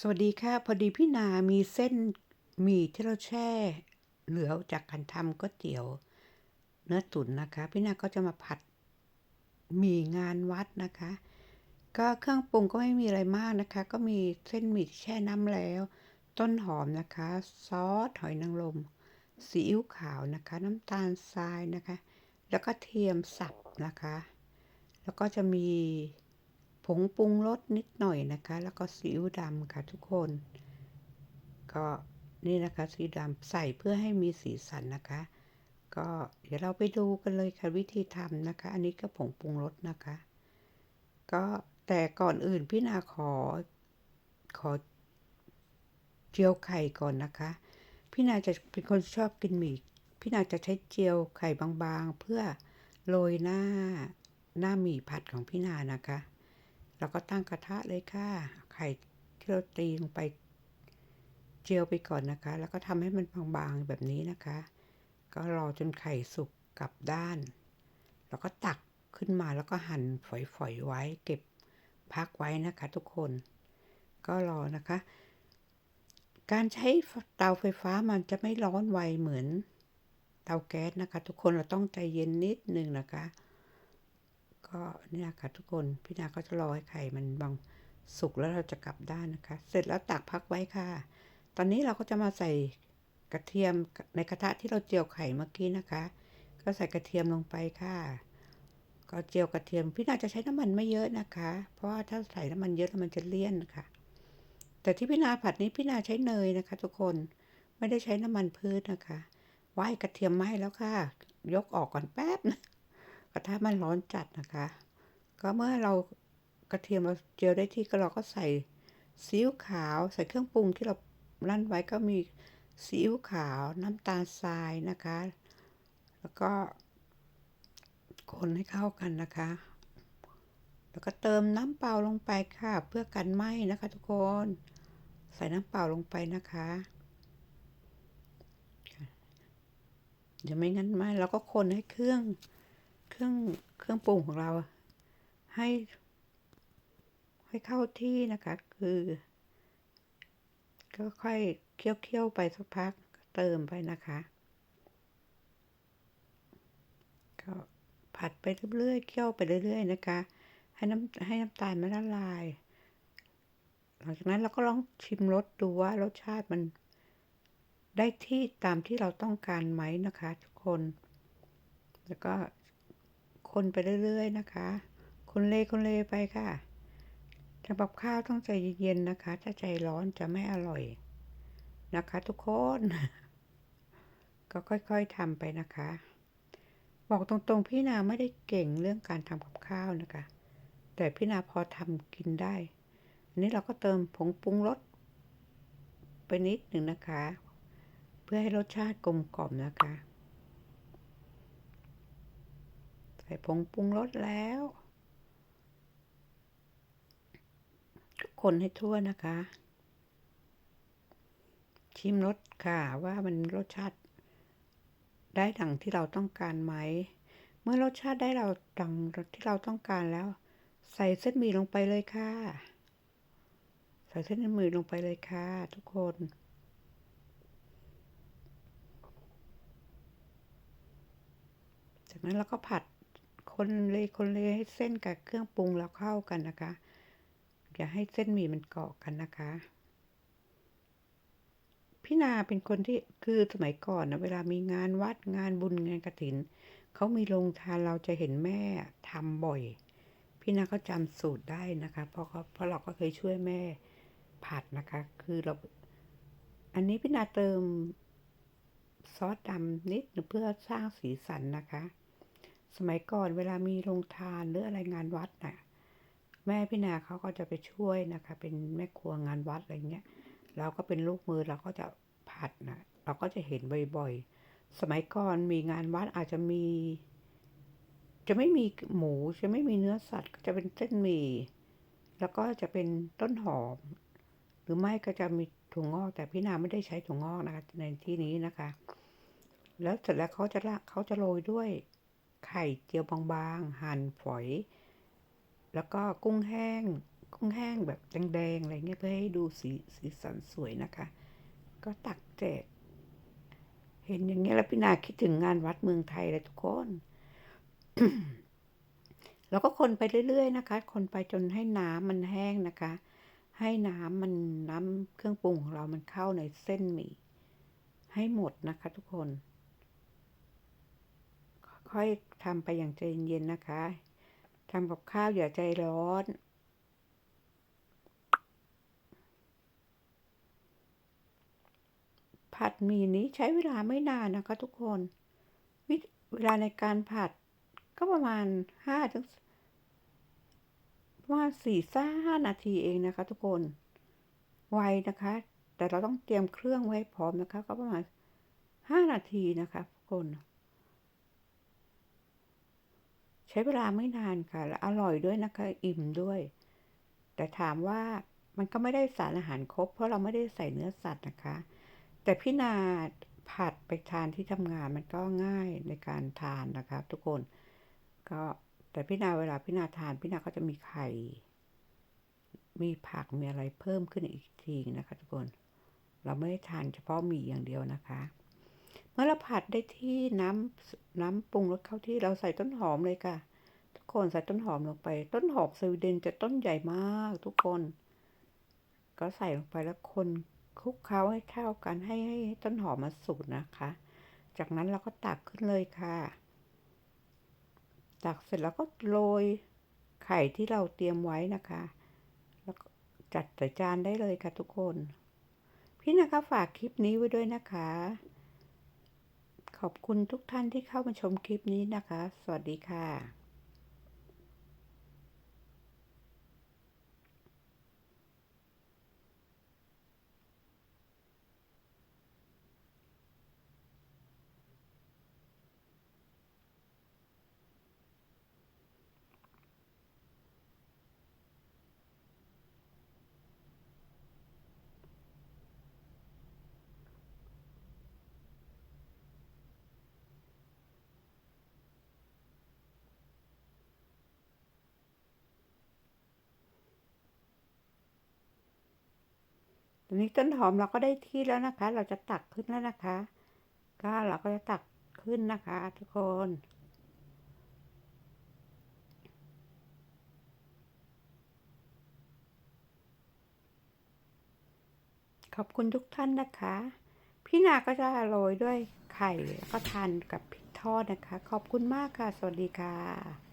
สวัสดีค่ะ พอดีพี่นามีเส้นหมี่ที่เราแช่ เหลือจากการทำก๋วยเตี๋ยว เนื้อตุ๋นนะคะ พี่นาก็จะมาผัดหมี่งานวัดนะคะ ก็เครื่องปรุงก็ไม่มีอะไรมากนะคะ ก็มีเส้นหมี่ที่แช่น้ำแล้ว ต้นหอมนะคะ ซอสหอยนางรมซีอิ๊วขาวนะคะ น้ำตาลทรายนะคะ แล้วก็เทียมสับนะคะ แล้วก็จะมี ผงปรุงรสนิดหน่อยนะคะ แล้วก็ซีอิ๊วดำค่ะทุกคน ก็นี่นะคะซีอิ๊วดำใส่เพื่อให้มีสีสันนะคะ ก็เดี๋ยวเราไปดูกันเลยค่ะวิธีทำนะคะ อันนี้ก็ผงปรุงรสนะคะ ก็แต่ก่อนอื่นพี่นาขอขอเจียวไข่ก่อนนะคะ พี่นาจะเป็นคนชอบกินหมี่พี่นาจะใช้เจียวไข่บางๆ เพื่อโรยหน้าหน้าหมี่ผัดของพี่นานะคะ แล้วก็ตั้งกระทะเลยค่ะไข่ที่เราตีลงไปเจียวไปก่อนนะคะ แล้วก็ทำให้มันบางๆแบบนี้นะคะ ก็รอจนไข่สุกกลับด้าน แล้วก็ตักขึ้นมาแล้วก็หั่นฝอยๆไว้ เก็บพักไว้นะคะ ทุกคน ก็รอนะคะ การใช้เตาไฟฟ้ามันจะไม่ร้อนไวเหมือนเตาแก๊สนะคะ ทุกคนเราต้องใจเย็นนิดนึงนะคะ ก็เนี่ยค่ะทุกคนพี่นาก็จะรอให้ไข่มันบางสุกแล้วเราจะกลับด้านนะคะ เสร็จแล้วตักพักไว้ค่ะ ตอนนี้เราก็จะมาใส่กระเทียมในกระทะที่เราเจียวไข่เมื่อกี้นะคะ ก็ใส่กระเทียมลงไปค่ะ ก็เจียวกระเทียม พี่นาจะใช้น้ำมันไม่เยอะนะคะ เพราะว่าถ้าใส่น้ำมันเยอะแล้วมันจะเลี่ยนค่ะ แต่ที่พี่นาผัดนี้พี่นาใช้เนยนะคะ ทุกคนไม่ได้ใช้น้ำมันพืชนะคะ ว่ายกระเทียมไหม้แล้วค่ะ ยกออกก่อนแป๊บนะ กระทะมันร้อนจัดนะคะ ก็เมื่อเรากระเทียมเราเจียวได้ที่ก็เราก็ใส่ซีอิ๊วขาว ใส่เครื่องปรุงที่เราลั่นไว้ก็มีซีอิ๊วขาวน้ำตาลทรายนะคะ แล้วก็คนให้เข้ากันนะคะ แล้วก็เติมน้ำเปล่าลงไปค่ะ เพื่อกันไหม้นะคะทุกคน ใส่น้ำเปล่าลงไปนะคะ เดี๋ยวไม่งั้นไหมเราก็คนให้เครื่อง เครื่องเครื่องปรุงของเราให้ ให้เข้าที่นะคะ คือก็ค่อยเคี่ยวเคี่ยวไปสักพักเติมไปนะคะ ก็ผัดไปเรื่อยๆเคี่ยวไปเรื่อย ๆ นะคะ ให้น้ำให้น้ำตาลมันละลาย หลังจากนั้นเราก็ลองชิมรสดูว่ารสชาติมันได้ที่ตามที่เราต้องการไหมนะคะ ทุกคน แล้วก็ คนไปเรื่อยๆนะคะ คนเลคนเลไปค่ะทำกับข้าวต้องใจเย็นๆนะคะ ถ้าใจร้อนจะไม่อร่อยนะคะ ทุกคน ก็ค่อยๆทำไปนะคะ บอกตรงๆพี่นาไม่ได้เก่งเรื่องการทำกับข้าวนะคะ แต่พี่นาพอทำกินได้ อันนี้เราก็เติมผงปรุงรสไปนิดหนึ่งนะคะ เพื่อให้รสชาติกลมกล่อมนะคะ ใส่ผงปรุงรสแล้ว คนให้ทั่วนะคะ ชิมรสค่ะว่ามันรสชาติ ได้ดังที่เราต้องการไหม เมื่อรสชาติได้เราดังที่เราต้องการแล้ว ใส่เส้นหมี่ลงไปเลยค่ะ ใส่เส้นหมี่ลงไปเลยค่ะ ทุกคนจากนั้นเราก็ผัด คนเลยคนเลยให้เส้นกับเครื่องปรุงเราเข้ากันนะคะอย่าให้เส้นหมี่มันเกาะกันนะคะพี่นาเป็นคนที่คือสมัยก่อนนะเวลามีงานวัดงานบุญงานกระถินเขามีโรงทานเราจะเห็นแม่ทำบ่อย พี่นาก็จำสูตรได้นะคะเพราะเขาเพราะเราก็เคยช่วยแม่ผัดนะคะ คือเรา อันนี้พี่นาเติมซอสดำนิดเพื่อสร้างสีสันนะคะ สมัยก่อนเวลามีโรงทานหรืออะไรงานวัดน่ะแม่พี่นาเขาก็จะไปช่วยนะคะ เป็นแม่ครัวงานวัดอะไรเงี้ยเราก็เป็นลูกมือเราก็จะผัดนะเราก็จะเห็นบ่อยๆ สมัยก่อนมีงานวัดอาจจะมี จะไม่มีหมูจะไม่มีเนื้อสัตว์ก็จะเป็นเส้นหมี่แล้วก็จะเป็นต้นหอม หรือไม่ก็จะมีถั่วงอกแต่พี่นาไม่ได้ใช้ถั่วงอกนะคะในที่นี้นะคะ แล้วเสร็จแล้วเขาจะละเขาจะโรยด้วย ไข่เจียวบางๆ หั่นฝอย แล้วก็กุ้งแห้ง กุ้งแห้งแบบแดงๆ อะไรเงี้ยเพื่อให้ดูสีสีสันสวยนะคะ ก็ตักแจก เห็นอย่างเงี้ยแล้วพี่นาคิดถึงงานวัดเมืองไทยเลยทุกคน แล้วก็คนไปเรื่อย ๆ นะคะ คนไปจนให้น้ำมันแห้งนะคะ ให้น้ำมันน้ำเครื่องปรุงของเรามันเข้าในเส้นหมี่ให้หมดนะคะทุกคน ค่อยทำไปอย่างใจเย็นๆนะคะทำกับข้าวอย่าใจร้อน ผัดหมี่นี้ใช้เวลาไม่นานนะคะทุกคนวิเวลาในการผัดก็ประมาณห้าถึงประมาณสี่ซ่าห้านาทีเองนะคะ ทุกคน ไวนะคะ แต่เราต้องเตรียมเครื่องไว้พร้อมนะคะ ก็ประมาณห้านาทีนะคะทุกคน ใช้เวลาไม่นานค่ะ และอร่อยด้วยนะคะ อิ่มด้วย แต่ถามว่ามันก็ไม่ได้สารอาหารครบ เพราะเราไม่ได้ใส่เนื้อสัตว์นะคะ แต่พี่นาผัดไปทานที่ทำงานมันก็ง่ายในการทานนะคะทุกคน ก็แต่พี่นาเวลาพี่นาทานพี่นาก็จะมีไข่ มีผักมีอะไรเพิ่มขึ้นอีกทีนะคะ ทุกคน เราไม่ได้ทานเฉพาะหมี่อย่างเดียวนะคะ เมื่อเราผัดได้ที่น้ำน้ำปรุงรสเข้าที่เราใส่ต้นหอมเลยค่ะ ทุกคนใส่ต้นหอมลงไป ต้นหอมสวีเดนจะต้นใหญ่มากทุกคน ก็ใส่ลงไปแล้วคนคลุกเคล้าให้เข้ากันให้ให้ต้นหอมมาสุกนะคะ จากนั้นเราก็ตักขึ้นเลยค่ะ ตักเสร็จแล้วก็โรยไข่ที่เราเตรียมไว้นะคะ แล้วจัดใส่จานได้เลยค่ะทุกคน พี่นะคะฝากคลิปนี้ไว้ด้วยนะคะ ขอบคุณทุกท่านที่เข้ามาชมคลิปนี้นะคะ สวัสดีค่ะ ตอนนี้ต้นหอมเราก็ได้ที่แล้วนะคะ เราจะตักขึ้นแล้วนะคะ ก็เราก็จะตักขึ้นนะคะ ทุกคน ขอบคุณทุกท่านนะคะ พี่นาก็จะโรยด้วยไข่แล้วก็ทานกับพริกทอดนะคะ ขอบคุณมากค่ะ สวัสดีค่ะ